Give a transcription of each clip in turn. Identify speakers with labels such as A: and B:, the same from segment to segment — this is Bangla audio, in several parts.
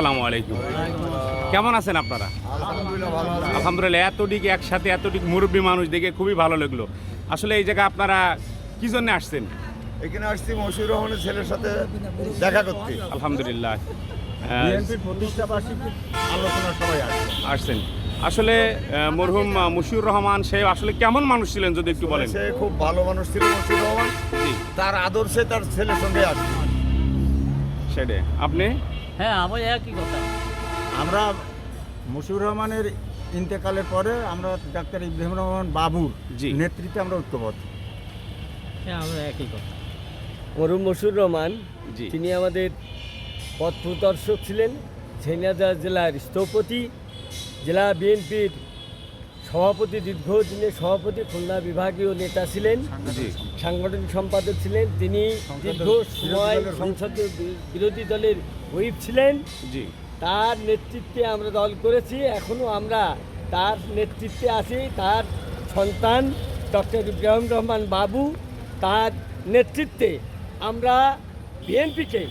A: আসসালামু আলাইকুম। কেমন আছেন আপনারা?
B: আলহামদুলিল্লাহ
A: এতদিক একসাথে এতদিক মুরব্বী মানুষ দেখে খুবই ভালো লাগল। আসলে এই জায়গায় আপনারা কি জন্য আসছেন?
B: এখানে আসছি মশিউর রহমানের ছেলের সাথে দেখা করতে।
A: আলহামদুলিল্লাহ। আসছেন। আসলে মরহুম মুশিউর রহমান সে আসলে কেমন মানুষ ছিলেন যদি একটু বলেন?
B: সে খুব ভালো মানুষ ছিল মশিউর রহমান। তার আদর্শে তার ছেলের সঙ্গে আসছে।
A: সেটাই। আপনি?
C: হ্যাঁ আমার একই কথা।
D: আমরা মুশিউর রহমানের ইন্তেকালের পরে আমরা ডাক্তার ইব্রাহিম রহমান বাবুর
A: জি।
D: নেতৃত্বে আমরা ঐক্যবদ্ধ।
C: হ্যাঁ আমরা একই কথা।
E: মরুম মসুর রহমান
A: জি।
E: তিনি আমাদের পথ প্রদর্শক ছিলেন। ঝিনাইদহ জেলার স্থপতি জেলা বিএনপির সভাপতি দীর্ঘদিনের সভাপতি খুলনা বিভাগীয় নেতা ছিলেন সাংগঠনিক সম্পাদক। ছিলেন তিনি দীর্ঘ সময় সংসদীয় বিরোধী দলের হুইপ ছিলেন। তার নেতৃত্বে আমরা দল করেছি এখনও আমরা তার নেতৃত্বে আছি। তার সন্তান ডক্টর ইব্রাহিম রহমান বাবু তার নেতৃত্বে আমরা বিএনপিকে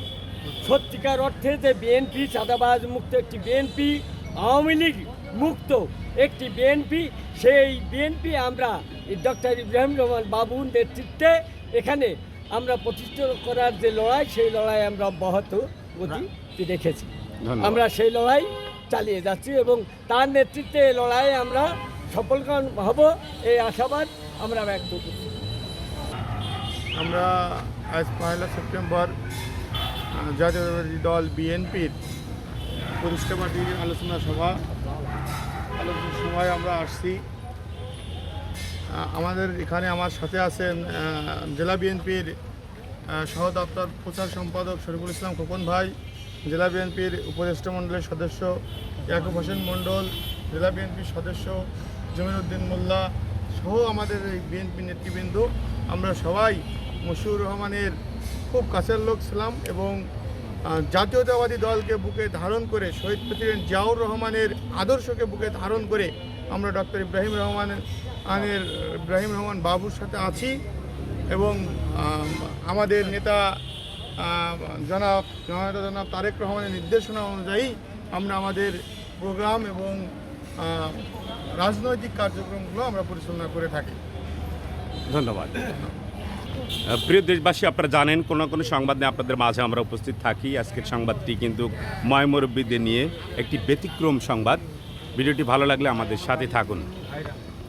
E: সত্যিকার অর্থে যে বিএনপি চাঁদাবাজ মুক্ত একটি বিএনপি আওয়ামী লীগ মুক্ত একটি বিএনপি সেই বিএনপি আমরা ডক্টর ইব্রাহিম রহমান বাবুর নেতৃত্বে এখানে আমরা প্রতিষ্ঠা করার যে লড়াই সেই লড়াই আমরা অব্যাহত গতি রেখেছি আমরা সেই লড়াই চালিয়ে যাচ্ছি এবং তার নেতৃত্বে এই লড়াইয়ে আমরা সফল হব এই আশাবাদ আমরা ব্যক্ত করছি।
F: আমরা আজ পয়লা সেপ্টেম্বর জাতীয়তাবাদী দল বিএনপির প্রতিষ্ঠা পার্টির আলোচনা সভা। আলোচনার সময় আমরা আসছি। আমাদের এখানে আমার সাথে আছেন জেলা বিএনপির সহ দপ্তর প্রচার সম্পাদক শরীফুল ইসলাম খোকন ভাই, জেলা বিএনপির উপদেষ্টা মণ্ডলের সদস্য ইয়াকুব হোসেন মণ্ডল, জেলা বিএনপির সদস্য জমিরুদ্দিন মোল্লা সহ আমাদের এই বিএনপি নেতৃবৃন্দ। আমরা সবাই মশিউর রহমানের খুব কাছের লোক ছিলাম এবং জাতীয়তাবাদী দলকে বুকে ধারণ করে শহীদ প্রেসিডেন্ট জিয়াউর রহমানের আদর্শকে বুকে ধারণ করে আমরা ডক্টর ইব্রাহিম রহমানের আনের ইব্রাহিম রহমান বাবুর সাথে আছি এবং আমাদের নেতা জনাব জনতা জনাব তারেক রহমানের নির্দেশনা অনুযায়ী আমরা আমাদের প্রোগ্রাম এবং রাজনৈতিক কার্যক্রমগুলো আমরা পরিচালনা করে থাকি।
A: ধন্যবাদ। প্রিয় দেশবাসী, আপনারা জানেন, কোনো কোনো সংবাদ নিয়ে আপনাদের মাঝে আমরা উপস্থিত থাকি। আজকের সংবাদটি কিন্তু ময়মরব্বীদের নিয়ে একটি ব্যতিক্রম সংবাদ। ভিডিওটি ভালো লাগলে আমাদের সাথে থাকুন।